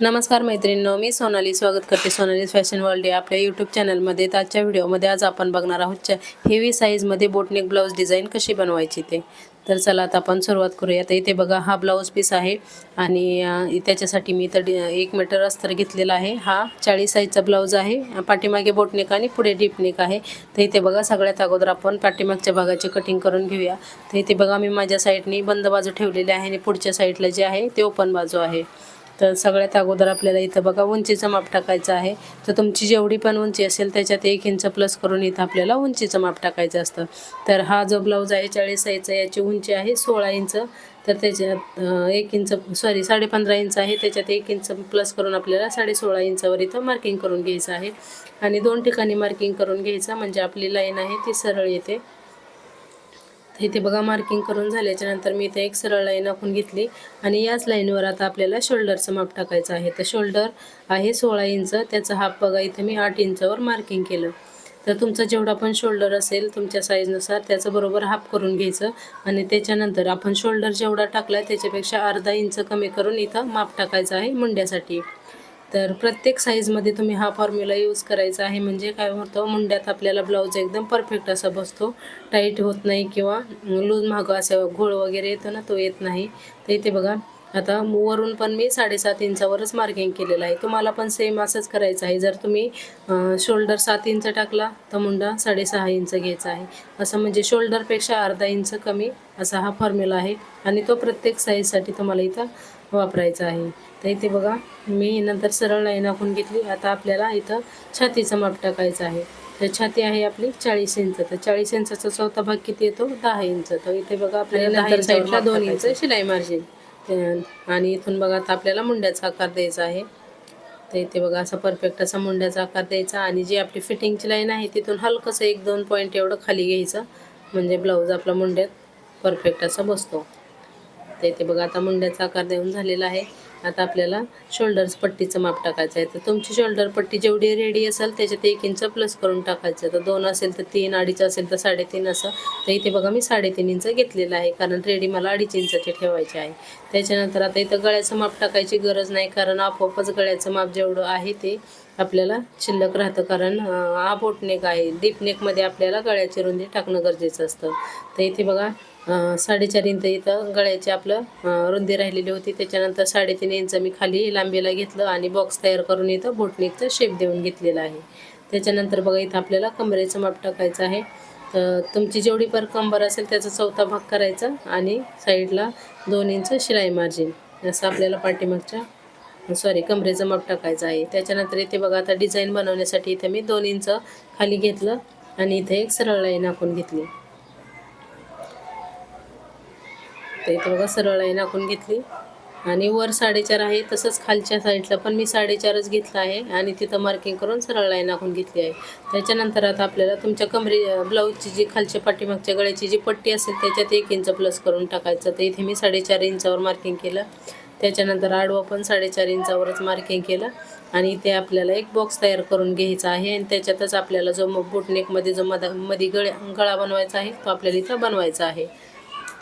नमस्कार मैत्रिणींनो मी सोनाली. स्वागत करते सोनाली फॅशन वर्ल्ड या आपल्या यूट्यूब चॅनलमध्ये आजच्या व्हिडिओमध्ये आज आपण बघणार आहोत हेवी साईजमध्ये बोटनेक ब्लाऊज डिझाईन कशी बनवायची ते. तर चला आता आपण सुरुवात करूया. तर इथे बघा हा ब्लाऊज पीस आहे आणि त्याच्यासाठी मी तर एक मीटर अस्तर घेतलेला आहे. हा चाळीस साईजचा ब्लाऊज आहे. पाठीमागे बोटनेक आणि पुढे डीपनेक आहे. तर इथे बघा सगळ्यात अगोदर आपण पाठीमागच्या भागाची कटिंग करून घेऊया. तर इथे बघा मी माझ्या साईडनी बंद बाजू ठेवलेली आहे आणि पुढच्या साईडला जे आहे ते ओपन बाजू आहे. तर सगळ्यात अगोदर आपल्याला इथं बघा उंचीचं माप टाकायचं आहे. तर तुमची जेवढी पण उंची असेल त्याच्यात एक इंच प्लस करून इथं आपल्याला उंचीचं माप टाकायचं असतं. तर हा जो ब्लाऊज आहे चाळीस साईजचा याची उंची आहे सोळा इंच तर त्याच्यात एक इंच सॉरी साडे पंधरा इंच आहे. त्याच्यात एक इंच प्लस करून आपल्याला साडे सोळा इंचावर इथं मार्किंग करून घ्यायचं आहे. आणि दोन ठिकाणी मार्किंग करून घ्यायचं म्हणजे आपली लाईन आहे ती सरळ येते. इथे बघा मार्किंग करून झाल्याच्यानंतर मी इथे एक सरळ लाईन आखून घेतली. आणि याच लाईनवर आता आपल्याला शोल्डरचं माप टाकायचं आहे. तर शोल्डर आहे सोळा इंच त्याचा हाफ बघा इथे मी आठ इंचावर मार्किंग केलं. तर तुमचा जेवढा पण शोल्डर असेल तुमच्या साईजनुसार त्याचं बरोबर हाफ करून घ्यायचं. आणि त्याच्यानंतर आपण शोल्डर जेवढा टाकला आहे त्याच्यापेक्षा अर्धा इंच कमी करून इथं माप टाकायचं आहे मुंड्यासाठी. तर प्रत्येक साईजमध्ये तुम्ही हा फॉर्म्युला यूज करायचा आहे. म्हणजे काय होतं मुंड्यात आपल्याला ब्लाऊज एकदम परफेक्ट असा बसतो. टाईट होत नाही किंवा लूज महाग असं घोळ वगैरे येतो ना तो येत नाही. तर इथे बघा आता वरून पण मी साडेसात इंचावरच मार्किंग केलेलं आहे. तुम्हाला पण सेम असंच करायचं आहे. जर तुम्ही शोल्डर सात इंच टाकला तर मुंडा साडेसहा इंच घ्यायचा आहे. असं म्हणजे शोल्डरपेक्षा अर्धा इंच कमी असा हा फॉर्म्युला आहे. आणि तो प्रत्येक साईजसाठी तुम्हाला इथं वापरायचा आहे. तर इथे बघा मी नंतर सरळ लाईन आखून घेतली. आता आपल्याला इथं छातीचं माप टाकायचं आहे. तर छाती आहे आपली चाळीस इंच. तर चाळीस इंचाचा चौथा भाग किती येतो? दहा इंच. तर इथे बघा आपल्याला दहा साईडला दोन इंच शिलाई मार्जिन. आणि इथून बघा आता आपल्याला मुंड्याचा आकार द्यायचा आहे. तर इथे बघा असा परफेक्ट असा मुंड्याचा आकार द्यायचा. आणि जी आपली फिटिंगची लाईन आहे तिथून हलकंसं एक दोन पॉईंट एवढं खाली घ्यायचं. म्हणजे ब्लाऊज आपला मुंड्यात परफेक्ट असा बसतो. तर इथे बघा. आता मुंड्याचा आकार देऊन झालेला आहे. आता आपल्याला शोल्डर्स पट्टीचं माप टाकायचं आहे. तर तुमची शोल्डर पट्टी जेवढी रेडी असेल त्याच्यात एक इंच प्लस करून टाकायचं तर दोन असेल तर तीन अडीच असेल तर साडेतीन असं. तर इथे बघा मी साडेतीन इंच घेतलेलं आहे. कारण रेडी मला अडीच इंचाचे ठेवायचे आहे. त्याच्यानंतर आता इथं गळ्याचं माप टाकायची गरज नाही. कारण आपोआपच गळ्याचं माप जेवढं आहे ते आपल्याला शिल्लक राहतं. कारण हा बोटनेक आहे. डीपनेकमध्ये आपल्याला गळ्याची रुंदी टाकणं गरजेचं असतं. तर इथे बघा साडेचार इंच इथं गळ्याची आपलं रुंदी राहिलेली होती. त्याच्यानंतर साडेतीन इंच मी खाली लांबीला घेतलं आणि बॉक्स तयार करून इथं बोटनेकचं शेप देऊन घेतलेला आहे. त्याच्यानंतर बघा इथं आपल्याला कमरेचं माप टाकायचं आहे. तर तुमची जेवढी पर कंबर असेल त्याचा चौथा भाग करायचा आणि साईडला दोन इंच शिलाई मार्जिन असं आपल्याला पाठीमागच्या सॉरी कमरेचं माप टाकायचं आहे. त्याच्यानंतर इथे बघा आता डिझाईन बनवण्यासाठी इथे मी दोन इंच खाली घेतलं आणि इथे एक सरळ लाईन आखून घेतली. तर इथे बघा सरळ लाईन नाकून घेतली. आणि वर साडेचार आहे तसंच खालच्या साईडला पण मी साडेचारच घेतलं आहे. आणि तिथं मार्किंग करून सरळ लाईन आखून घेतली आहे. त्याच्यानंतर आता आपल्याला तुमच्या कमरे ब्लाऊजची जी खालच्या पाठीमागच्या गळ्याची जी पट्टी असेल त्याच्यात एक इंच प्लस करून टाकायचं. तर इथे मी साडेचार इंचावर मार्किंग केलं. त्याच्यानंतर आडवा पण साडेचार इंचावरच मार्किंग केलं. आणि इथे आपल्याला एक बॉक्स तयार करून घ्यायचा आहे. आणि त्याच्यातच आपल्याला जो मग बोटनेकमध्ये जो मधा मध्ये गळ्या गळा बनवायचा आहे तो आपल्याला इथं बनवायचा आहे.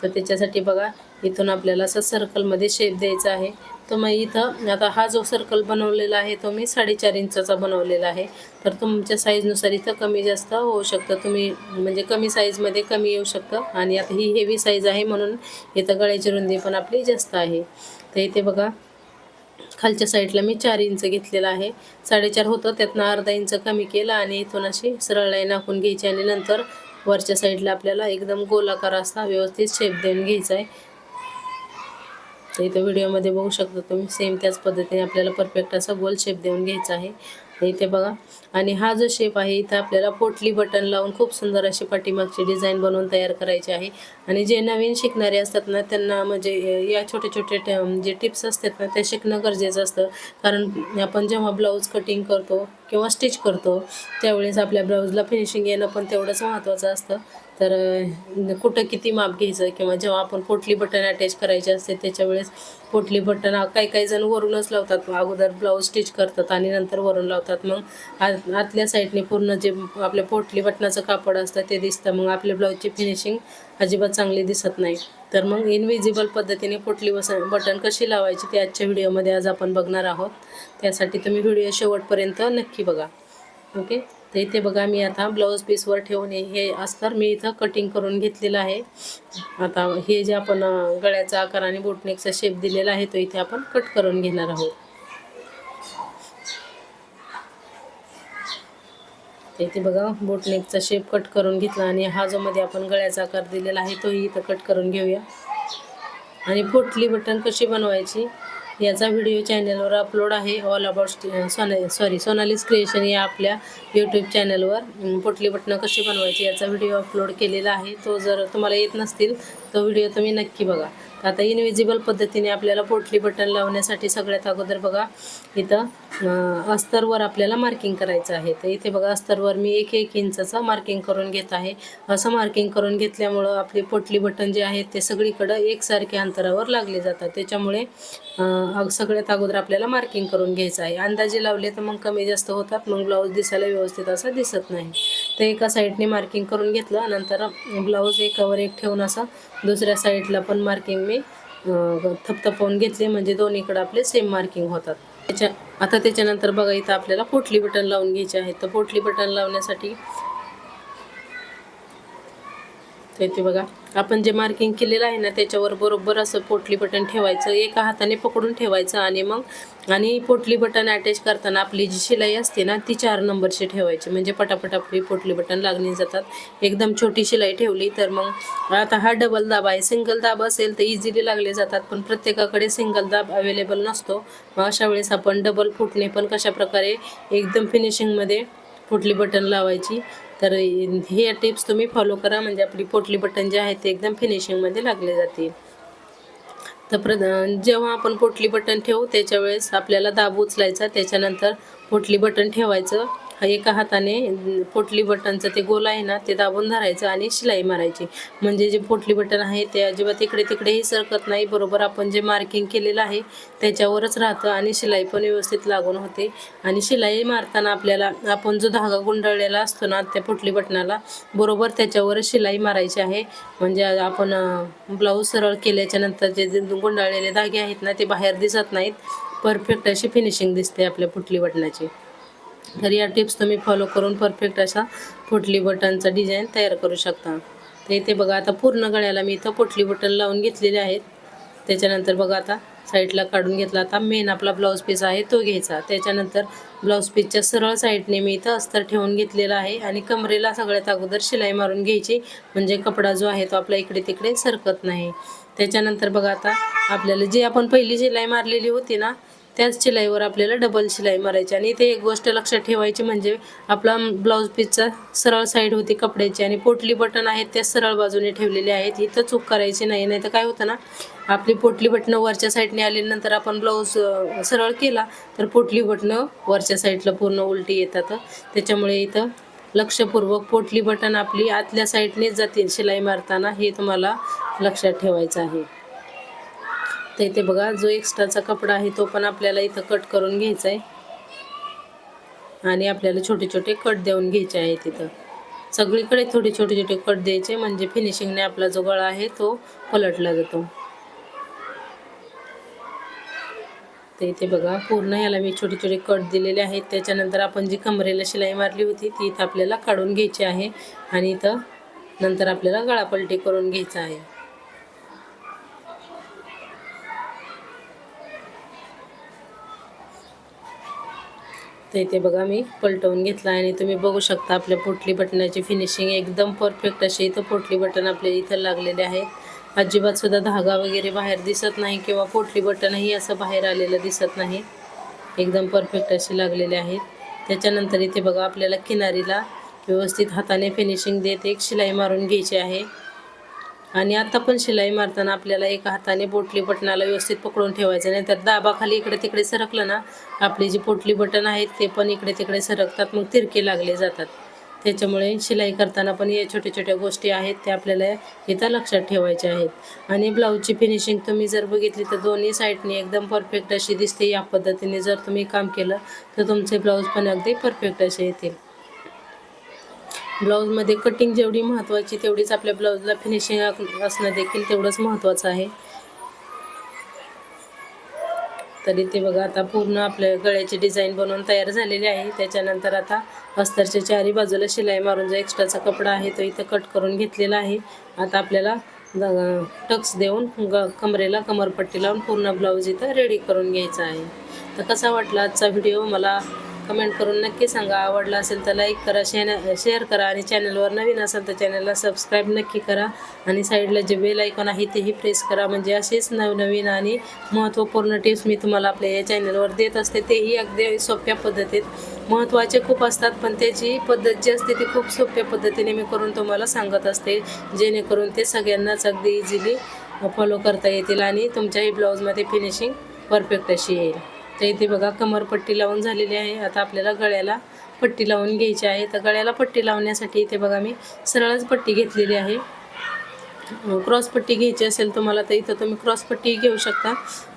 तर त्याच्यासाठी बघा इथून आपल्याला असं सर्कलमध्ये शेप द्यायचा आहे. तर मग इथं आता हा जो सर्कल बनवलेला आहे तो मी साडेचार इंचाचा बनवलेला आहे. तर तुमच्या साईजनुसार इथं कमी जास्त होऊ शकतं. तुम्ही म्हणजे कमी साईजमध्ये कमी येऊ शकतं. आणि आता ही हेवी साईज आहे म्हणून इथं गळ्याची रुंदी पण आपली जास्त आहे. तर इथे बघा खालच्या साईडला मी चार इंच घेतलेला आहे. साडेचार होतं त्यातनं अर्धा इंच कमी केलं आणि इथून अशी सरळ लाईन आखून घ्यायची आणि नंतर वरच्या साईडला आपल्याला एकदम गोलाकार असा व्यवस्थित शेप देऊन घ्यायचा आहे. तर इथं व्हिडिओमध्ये बघू शकता तुम्ही सेम त्याच पद्धतीने आपल्याला परफेक्ट असा गोल शेप देऊन घ्यायचा आहे. इथे बघा आणि हा जो शेप आहे इथं आपल्याला पोटली बटन लावून खूप सुंदर अशी पाठीमागची डिझाईन बनवून तयार करायची आहे. आणि जे नवीन शिकणारे असतात ना त्यांना म्हणजे या छोटे छोटे ट- जे टिप्स असतात ना ते शिकणं गरजेचं असतं. कारण आपण जेव्हा ब्लाऊज कटिंग करतो किंवा स्टिच करतो. त्यावेळेस आपल्या ब्लाऊजला फिनिशिंग येणं पण तेवढंच महत्त्वाचं असतं. तर कुठं किती माप घ्यायचं किंवा जेव्हा आपण पोटली बटन अटॅच करायचे असते त्याच्या वेळेस पोटली बटन काही काही जण वरूनच लावतात. अगोदर ब्लाऊज स्टिच करतात आणि नंतर वरून लावतात. मग आत- आतल्या साईडने पूर्ण जे आपल्या पोटली बटनाचं कापड असतं ते दिसतं. मग आपल्या ब्लाऊजची फिनिशिंग अजिबात चांगली दिसत नाही. तर मग इनविजिबल पद्धतीने पोटली बस बटन कशी लावायची ते आजच्या व्हिडिओमध्ये आज आपण बघणार आहोत. त्यासाठी तुम्ही व्हिडिओ शेवटपर्यंत नक्की बघा. ओके? तर इथे बघा मी आता ब्लाऊज पीसवर ठेवून हे- हे अस्तर मी इथं कटिंग करून घेतलेलं आहे. आता हे जे आपण गळ्याचा आकार आणि बोटनेकचा शेप दिलेला आहे तो इथे आपण कट करून घेणार आहोत. इथे बघा बोटनेकचा शेप कट करून घेतला आणि हा जो मध्ये आपण गळ्याचा आकार दिलेला आहे तोही इथं कट करून घेऊया. आणि पोटली बटन कशी बनवायची याचा व्हिडिओ चॅनलवर अपलोड आहे. All about Sona sorry Sonali's creation या आपल्या यूट्यूब चॅनलवर पोटली बटणं कशी बनवायची याचा व्हिडिओ अपलोड केलेला आहे. तो जर तुम्हाला येत नसतील तो व्हिडिओ तुम्ही नक्की बघा. आता इनविजिबल पद्धतीने आपल्याला पोटली बटन लावण्यासाठी सगळ्यात अगोदर बघा इथं अस्तरवर आपल्याला मार्किंग करायचं आहे. तर इथे बघा अस्तरवर मी एक एक इंचाचं मार्किंग करून घेत आहे. असं मार्किंग करून घेतल्यामुळं आपली पोटली बटन जे आहेत ते सगळीकडं एकसारख्या अंतरावर लागले जातात. त्याच्यामुळे सगळ्यात अगोदर आपल्याला मार्किंग करून घ्यायचं आहे. अंदाजे लावले तर मग कमी जास्त होतात मग ब्लाऊज दिसायला व्यवस्थित असं दिसत नाही. तर एका साईडने मार्किंग करून घेतलं नंतर ब्लाऊज एकावर एक ठेवून असं दुसऱ्या साईडला पण मार्किंग मी थपथपवून घेतले. म्हणजे दोन्हीकडे आपले सेम मार्किंग होतात. त्याच्या आता त्याच्यानंतर बघा इथं आपल्याला पोटली बटन लावून घ्यायचे आहेत तर पोटली बटन लावण्यासाठी तर ते बघा. आपण जे मार्किंग केलेलं आहे ना त्याच्यावर बरोबर असं पोटली बटन ठेवायचं एका हाताने पकडून ठेवायचं आणि मग आणि पोटली बटन अटॅच करताना आपली जी शिलाई असते ना ती चार नंबरची ठेवायची. म्हणजे पटापट आपली पोटली बटन लागली जातात. एकदम छोटी शिलाई ठेवली तर मग आता हा डबल दाब आहे. सिंगल दाब असेल तर इझिली लागले जातात पण प्रत्येकाकडे सिंगल दाब अवेलेबल नसतो. मग अशा वेळेस आपण डबल फुटणे पण कशा प्रकारे एकदम फिनिशिंगमध्ये पोटली बटन लावायची. तर हे टिप्स तुम्ही फॉलो करा. म्हणजे आपली पोटली बटन जे आहे ते एकदम फिनिशिंगमध्ये लागले जातील. तर प्र जेव्हा आपण पोटली बटन ठेवू त्याच्या वेळेस आपल्याला दाब उचलायचा. त्याच्यानंतर पोटली बटन ठेवायचं. एका हाताने पोटली बटनचं ते गोल आहे ना ते दाबून धरायचं आणि शिलाई मारायची. म्हणजे जे पोटली बटन आहे ते अजिबात इकडे तिकडेही सरकत नाही बरोबर आपण जे मार्किंग केलेलं आहे त्याच्यावरच राहतं आणि शिलाई पण व्यवस्थित लागून होते. आणि शिलाई मारताना आपल्याला आपण जो धागा गुंडाळलेला असतो ना त्या पोटली बटनाला बरोबर त्याच्यावरच शिलाई मारायची आहे. म्हणजे आपण ब्लाऊज सरळ केल्याच्यानंतर जे जे गुंडाळलेले धागे आहेत ना ते बाहेर दिसत नाहीत. परफेक्ट अशी फिनिशिंग दिसते आपल्या पुटली बटनाची. तर या टिप्स तुम्ही फॉलो करून परफेक्ट असा पोटली बटनचा डिझाईन तयार करू शकता. तर इथे बघा आता पूर्ण गळ्याला मी इथं पोटली बटन लावून घेतलेले आहेत. त्याच्यानंतर बघा आता साईडला काढून घेतला. आता मेन आपला ब्लाऊज पीस आहे तो घ्यायचा. त्याच्यानंतर ब्लाऊज पीसच्या सरळ साईडने मी इथं अस्तर ठेवून घेतलेला आहे आणि कमरेला सगळ्यात अगोदर शिलाई मारून घ्यायची. म्हणजे कपडा जो आहे तो आपला इकडे तिकडे सरकत नाही. त्याच्यानंतर बघा आता आपल्याला जी आपण पहिली शिलाई मारलेली होती ना त्याच शिलाईवर आपल्याला डबल शिलाई मारायची. आणि इथे एक गोष्ट लक्षात ठेवायची म्हणजे आपला ब्लाऊज पीसचा सरळ साईड होती कपड्याची आणि पोटली बटन आहेत त्या सरळ बाजूने ठेवलेले आहेत. इथं चूक करायची नाही नाही तर काय होतं ना आपली पोटली बटणं वरच्या साईडने आल्यानंतर आपण ब्लाऊज सरळ केला तर पोटली बटणं वरच्या साईडला पूर्ण उलटी येतात. त्याच्यामुळे इथं लक्षपूर्वक पोटली बटन आपली आतल्या साईडनेच जातील शिलाई मारताना हे तुम्हाला लक्षात ठेवायचं आहे. तर इथे बघा. जो एक्स्ट्राचा कपडा आहे तो पण आपल्याला इथं कट करून घ्यायचा आहे आणि आपल्याला छोटे छोटे कट देऊन घ्यायचे आहे तिथं सगळीकडे थोडे छोटे छोटे कट द्यायचे म्हणजे फिनिशिंगने आपला जो गळा आहे तो पलटला जातो. तर इथे बघा पूर्ण ह्याला मी छोटे छोटे कट दिलेले आहेत. त्याच्यानंतर आपण जी कमरेला शिलाई मारली होती ती इथं आपल्याला काढून घ्यायची आहे. आणि इथं नंतर आपल्याला गळापलटी करून घ्यायचा आहे. तर इथे बघा मी पलटवून घेतला आणि तुम्ही बघू शकता आपल्या पोटली बटनाची फिनिशिंग एकदम परफेक्ट अशी इथं पोटली बटन आपल्या इथं लागलेले आहेत. अजिबात सुद्धा धागा वगैरे बाहेर दिसत नाही किंवा पोटली बटनही असं बाहेर आलेलं दिसत नाही. एकदम परफेक्ट असे लागलेले आहेत. त्याच्यानंतर इथे बघा आपल्याला किनारीला व्यवस्थित हाताने फिनिशिंग देत एक शिलाई मारून घ्यायची आहे. आणि आता पण शिलाई मारताना आपल्याला एका हाताने पोटली बटनाला व्यवस्थित पकडून ठेवायचं नाही. तर दाबाखाली इकडे तिकडे सरकलं ना आपली जी पोटली बटन आहेत ते पण इकडे तिकडे सरकतात मग तिरके लागले जातात. त्याच्यामुळे शिलाई करताना पण या छोट्या छोट्या गोष्टी आहेत त्या आपल्याला इथं लक्षात ठेवायच्या आहेत. आणि ब्लाऊजची फिनिशिंग तुम्ही जर बघितली तर दोन्ही साईडने एकदम परफेक्ट अशी दिसते. या पद्धतीने जर तुम्ही काम केलं तर तुमचे ब्लाऊज पण अगदी परफेक्ट असे येतील. ब्लाऊजमध्ये कटिंग जेवढी महत्त्वाची तेवढीच आपल्या ब्लाऊजला फिनिशिंग असणं देखील तेवढंच महत्त्वाचं आहे. तरी ते बघा आता पूर्ण आपल्या गळ्याची डिझाईन बनवून तयार झालेली आहे. त्याच्यानंतर आता अस्तरच्या चारी बाजूला शिलाई मारून जो एक्स्ट्राचा कपडा आहे तो इथं कट करून घेतलेला आहे. आता आपल्याला टक्स देऊन ग कमरेला कमरपट्टी लावून पूर्ण ब्लाऊज इथं रेडी करून घ्यायचा आहे. तर कसा वाटला आजचा व्हिडिओ मला कमेंट करून नक्की सांगा. आवडला असेल तर लाईक करा शेन शेअर करा आणि चॅनलवर नवीन असेल तर चॅनलला सबस्क्राईब नक्की करा. आणि साईडला जे बेल आयकॉन आहे तेही प्रेस करा. म्हणजे असेच नवनवीन आणि महत्त्वपूर्ण टिप्स मी तुम्हाला आपल्या या चॅनलवर देत असते तेही अगदी सोप्या पद्धतीत. महत्त्वाचे खूप असतात पण त्याची पद्धत जी असते ती खूप सोप्या पद्धतीने मी करून तुम्हाला सांगत असते. जेणेकरून ते सगळ्यांनाच अगदी इझिली फॉलो करता येतील आणि तुमच्याही ब्लाऊजमध्ये फिनिशिंग परफेक्ट अशी येईल. तर इथे बघा कमरपट्टी लावून झालेली आहे. आता आपल्याला गळ्याला पट्टी लावून घ्यायची आहे. तर गळ्याला पट्टी लावण्यासाठी इथे बघा मी सरळच पट्टी घेतलेली आहे. क्रॉस पट्टी घ्यायची असेल तुम्हाला तर इथं तुम्ही क्रॉस पट्टी घेऊ शकता.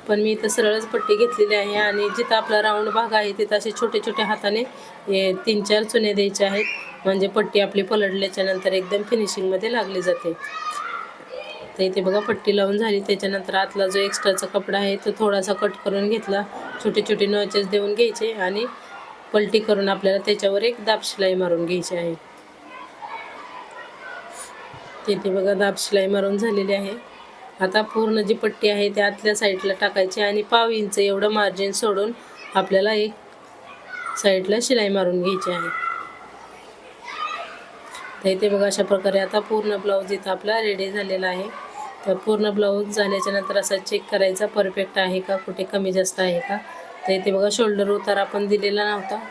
पण मी इथं सरळच पट्टी घेतलेली आहे आणि जिथं आपला राऊंड भाग आहे तिथं असे छोटे छोटे हाताने तीन चार चुने द्यायचे आहेत. म्हणजे पट्टी आपली पलटल्याच्या नंतर एकदम फिनिशिंगमध्ये लागली जाते. तर इथे बघा पट्टी लावून झाली. त्याच्यानंतर आतला जो एक्स्ट्राचा कपडा आहे तो थोडासा कट करून घेतला. छोटे छोटे नॉचेस देऊन घ्यायचे आणि पलटी करून आपल्याला त्याच्यावर एक दाब शिलाई मारून घ्यायची आहे. तिथे बघा दाब शिलाई मारून झालेली आहे. आता पूर्ण जी पट्टी आहे त्या आतल्या साईडला टाकायची आणि पाव इंच एवढं मार्जिन सोडून आपल्याला एक साईडला शिलाई मारून घ्यायची आहे. तर इथे बघा अशा प्रकारे आता पूर्ण ब्लाऊज इथं आपला रेडी झालेला आहे. तर पूर्ण ब्लाऊज झाल्याच्यानंतर असा चेक करायचा परफेक्ट आहे का? कुठे कमी जास्त आहे का? तर इथे बघा शोल्डर उतार आपण दिलेला नव्हता.